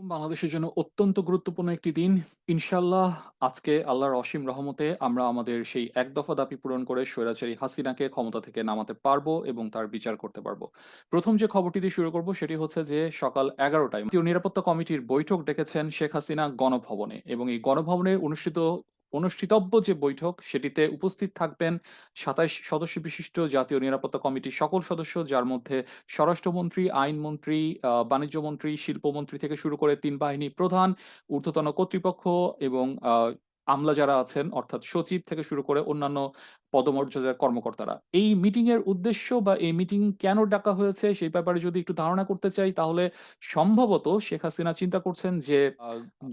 বাংলাদেশের জন্য অত্যন্ত গুরুত্বপূর্ণ একটি দিন। ইনশাল্লাহ আজকে আল্লাহর অসীম রহমতে আমরা আমাদের সেই এক দফা দাবি পূরণ করে স্বৈরাচারী হাসিনাকে ক্ষমতা থেকে নামাতে পারব এবং তার বিচার করতে পারব। প্রথম যে খবরটি দিয়ে শুরু করব সেটি হচ্ছে যে সকাল ১১ টায় জাতীয় নিরাপত্তা কমিটির বৈঠক ডেকেছেন শেখ হাসিনা গণভবনে এবং এই গণভবনে অনুষ্ঠিত অনুষ্ঠিতব্য যে বৈঠক সেটিতে উপস্থিত থাকবেন ২৭ সদস্য বিশিষ্ট জাতীয় নিরাপত্তা কমিটির সকল সদস্য যার মধ্যে স্বরাষ্ট্রমন্ত্রী, আইনমন্ত্রী, বাণিজ্যমন্ত্রী, শিল্পমন্ত্রী থেকে শুরু করে তিন বাহিনী প্রধান, ঊর্ধ্বতন কর্তৃপক্ষ এবং আমলা যারা আছেন অর্থাৎ সচিব থেকে শুরু করে অন্যান্য পদমর্যাদার কর্মকর্তারা। এই মিটিং এর উদ্দেশ্য বা এই মিটিং কেন ডাকা হয়েছে সেই ব্যাপারে যদি একটু ধারণা করতে চাই তাহলে সম্ভবত শেখ হাসিনা চিন্তা করছেন যে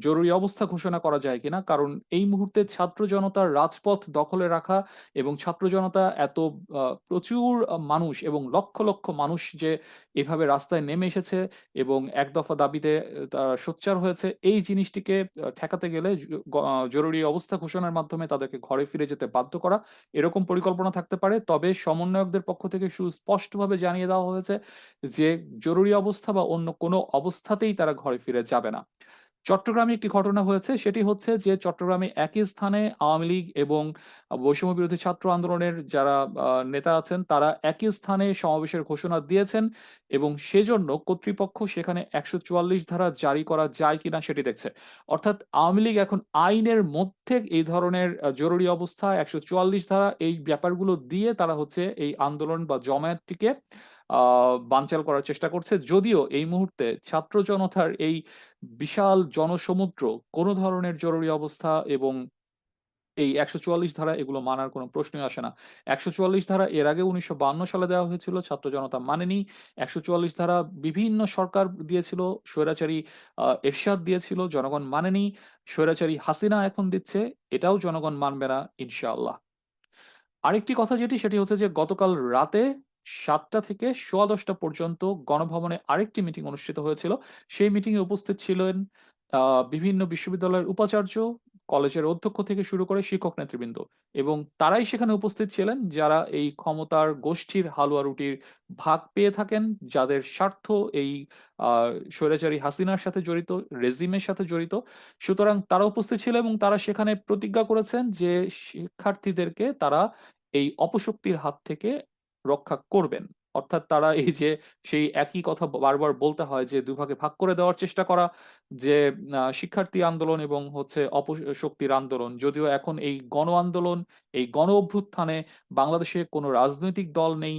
জরুরি অবস্থা ঘোষণা করা যায় কিনা। কারণ এই মুহূর্তে ছাত্র জনতার রাজপথ দখলে রাখা এবং ছাত্র জনতা এত প্রচুর মানুষ এবং লক্ষ, লক্ষ মানুষ যে এভাবে রাস্তায় নেমে এসেছে এবং এক দফা দাবিতে তারা সোচ্চার হয়েছে এই জিনিসটিকে ঠেকাতে গেলে জরুরি অবস্থা ঘোষণার মাধ্যমে তাদেরকে ঘরে ফিরে যেতে বাধ্য করা এরকম পরিকল্পনা থাকতে পারে। তবে সমন্বয়কদের পক্ষ থেকে সুস্পষ্টভাবে জানিয়ে দেওয়া হয়েছে যে, জরুরি অবস্থা বা অন্য কোনো অবস্থাতেই তারা ঘরে ফিরে যাবে না। চট্টগ্রামে একটি ঘটনা হয়েছে সেটি হচ্ছে যে, চট্টগ্রামে একই স্থানে আওয়ামী লীগ এবং বৈষম্য বিরোধী ছাত্র আন্দোলনের যারা নেতা আছেন, তারা একই স্থানে সমাবেশের ঘোষণা দিয়েছেন এবং সেজন্য কর্তৃপক্ষ সেখানে ১৪৪ ধারা জারি করা যায় কিনা সেটি দেখছে। অর্থাৎ আওয়ামী লীগ এখন আইনের মধ্যে এই ধরনের জরুরি অবস্থা ১৪৪ ধারা এই ব্যাপারগুলো দিয়ে তারা হচ্ছে এই আন্দোলন বা জমায়েতটিকে বানচাল করার চেষ্টা করছে। যদিও এই মুহূর্তে ছাত্র জনতার এই বিশাল জনসমুদ্র কোনো ধরনের জরুরি অবস্থা এবং এই ১৪৪ ধারা এগুলো মানার কোনো প্রশ্নই আসে না। ১৪৪ ধারা এর আগে ১৯৫২ সালে দেওয়া হয়েছিল, ছাত্র জনতা মানেনি। ১৪৪ ধারা বিভিন্ন সরকার দিয়েছিল, স্বৈরাচারী এরশাদ দিয়েছিল, জনগণ মানেনি। স্বৈরাচারী হাসিনা এখন দিচ্ছে, এটাও জনগণ মানবে না ইনশাআল্লাহ। আরেকটি কথা যেটি সেটি হচ্ছে যে গতকাল রাতে ৭টা থেকে সোয়া ১০টা পর্যন্ত গণভবনে আরেকটি মিটিং অনুষ্ঠিত হয়েছিল। সেই মিটিং এ উপস্থিত ছিলেন বিভিন্ন বিশ্ববিদ্যালয়ের উপাচার্য, কলেজের অধ্যক্ষ থেকে শুরু করে শিক্ষক নেতৃবৃন্দ এবং তারাই সেখানে উপস্থিত ছিলেন যারা এই ক্ষমতার গোষ্ঠীর হালুয়া রুটির ভাগ পেয়ে থাকেন, যাদের স্বার্থ এই স্বৈরাচারী হাসিনার সাথে জড়িত, রেজিমের সাথে জড়িত। সুতরাং তারা উপস্থিত ছিল এবং তারা সেখানে প্রতিজ্ঞা করেছেন যে শিক্ষার্থীদেরকে তারা এই অপশক্তির হাত থেকে রক্ষা করবেন। অর্থাৎ তারা এই যে সেই একই কথা বারবার বলতে হয় যে দুভাগে ভাগ করে দেওয়ার চেষ্টা করা যে শিক্ষার্থী আন্দোলন এবং হচ্ছে অপশক্তির আন্দোলন। যদিও এখন এই গণ আন্দোলন, এই গণ অভ্যুত্থানে বাংলাদেশে কোনো রাজনৈতিক দল নেই।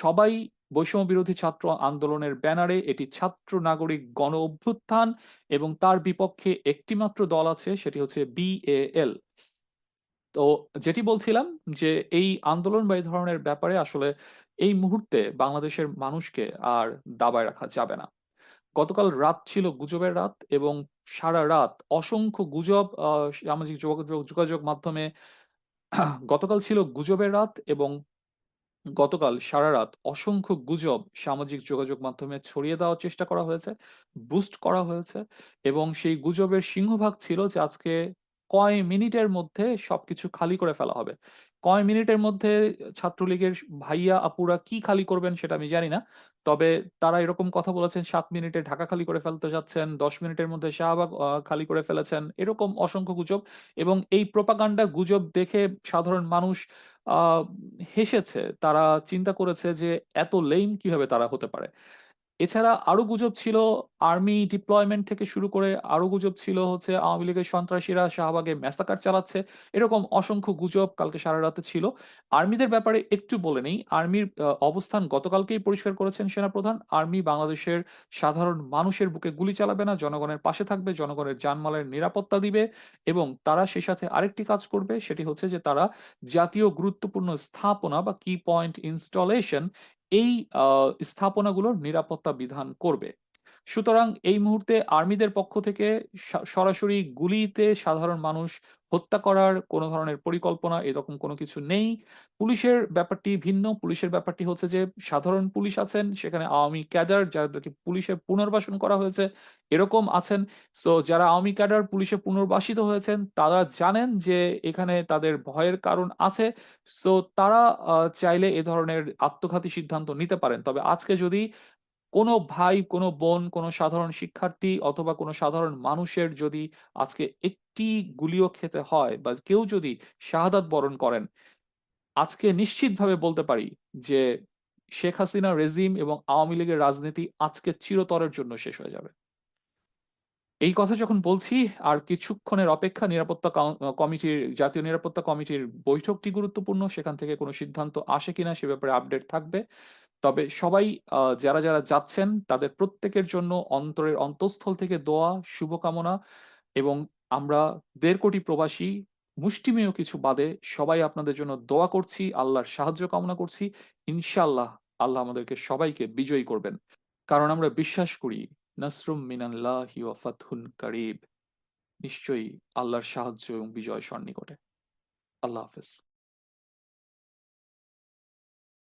সবাই বৈষম্য বিরোধী ছাত্র আন্দোলনের ব্যানারে এটি ছাত্র নাগরিক গণ অভ্যুত্থান এবং তার বিপক্ষে একটি মাত্র দল আছে সেটি হচ্ছে বিএএল। তো যেটি বলছিলাম যে এই আন্দোলন বা এই ধরনের ব্যাপারে আসলে এই মুহূর্তে বাংলাদেশের মানুষকে আর দাবায় রাখা যাবে না। গতকাল রাত ছিল গুজবের রাত এবং সারারাত অসংখ্য গুজব সামাজিক যোগাযোগ যোগাযোগ মাধ্যমে গতকাল ছিল গুজবের রাত এবং গতকাল সারারাত অসংখ্য গুজব সামাজিক যোগাযোগ মাধ্যমে ছড়িয়ে দেওয়ার চেষ্টা করা হয়েছে, বুস্ট করা হয়েছে এবং সেই গুজবের সিংহভাগ ছিল যে আজকে কয় মিনিটের মধ্যে সবকিছু খালি করে ফেলা হবে। কয় মিনিটের মধ্যে ছাত্রলীগের ভাইয়া আপুরা কি খালি করবেন সেটা আমি জানি না। তবে তারা এরকম কথা বলেছেন ৭ মিনিটে ঢাকা খালি করে ফেলতে যাচ্ছেন, ১০ মিনিটের মধ্যে শাহবাগ খালি করে ফেলেছেন। এরকম অসংখ্য গুজব এবং এই প্রোপাগান্ডা গুজব দেখে সাধারণ মানুষ হেসেছে। তারা চিন্তা করেছে যে এত লেম কীভাবে তারা হতে পারে। এছাড়া আরও গুজব ছিল আর্মি ডিপ্লয়মেন্ট থেকে শুরু করে আরও গুজব ছিল হচ্ছে আওয়ামী লীগের সন্ত্রাসীরা শাহবাগে ম্যাসাকার চালাচ্ছে। এরকম অসংখ্য গুজব কালকে সারা রাতে ছিল। আর্মিদের ব্যাপারে একটু বলে নেই। আর্মির অবস্থান গতকালকেই পরিষ্কার করেছেন সেনাপ্রধান। আর্মি বাংলাদেশের সাধারণ মানুষের বুকে গুলি চালাবে না, জনগণের পাশে থাকবে, জনগণের জানমালের নিরাপত্তা দিবে এবং তারা সেই সাথে আরেকটি কাজ করবে সেটি হচ্ছে যে তারা জাতীয় গুরুত্বপূর্ণ স্থাপনা বা কি পয়েন্ট ইনস্টলেশন এই স্থাপনাগুলোর নিরাপত্তা বিধান করবে। সুতরাং এই মুহূর্তে আর্মিদের পক্ষ থেকে সরাসরি গুলিতে সাধারণ মানুষ হত্যা করার কোন ধরনের পরিকল্পনা এরকম কোন কিছু নেই। পুলিশের ব্যাপারটি ভিন্ন। পুলিশের ব্যাপারটি হচ্ছে যে সাধারণ পুলিশ আছেন, সেখানে আওয়ামী ক্যাডার যাদেরকে পুলিশে পুনর্বাসন করা হয়েছে, এরকম আছেন। সো যারা আওয়ামী ক্যাডার পুলিশে পুনর্বাসিত হয়েছেন তারা জানেন যে এখানে তাদের ভয়ের কারণ আছে। সো তারা চাইলে এ ধরনের আত্মঘাতী সিদ্ধান্ত নিতে পারেন। তবে আজকে যদি কোনো ভাই, কোনো বোন, কোনো সাধারণ শিক্ষার্থী অথবা কোনো সাধারণ মানুষের যদি আজকে একটি গুলিও খেতে হয় বা কেউ যদি শাহাদাত বরণ করেন, আজকে নিশ্চিতভাবে বলতে পারি যে শেখ হাসিনা রেজিম এবং আওয়ামী লীগের রাজনীতি আজকে চিরতরের জন্য শেষ হয়ে যাবে। এই কথা যখন বলছি আর কিছুক্ষণের অপেক্ষা নিরাপত্তা কমিটির জাতীয় নিরাপত্তা কমিটির বৈঠকটি গুরুত্বপূর্ণ। সেখান থেকে কোনো সিদ্ধান্ত আসে কিনা সে ব্যাপারে আপডেট থাকবে। তবে সবাই যারা, যারা যাচ্ছেন তাদের প্রত্যেকের জন্য অন্তরের অন্তঃস্থল থেকে দোয়া, শুভকামনা এবং আমরা দেড় কোটি প্রবাসী মুষ্টিমেয় কিছু বাদে সবাই আপনাদের জন্য দোয়া করছি, আল্লাহর সাহায্য কামনা করছি। ইনশাআল্লাহ আল্লাহ আমাদেরকে সবাইকে বিজয়ী করবেন। কারণ আমরা বিশ্বাস করি নাসরুম মিনাল্লাহি কারিব। নিশ্চয়ই আল্লাহর সাহায্য এবং বিজয় সন্নিকটে। আল্লাহ হাফেজ।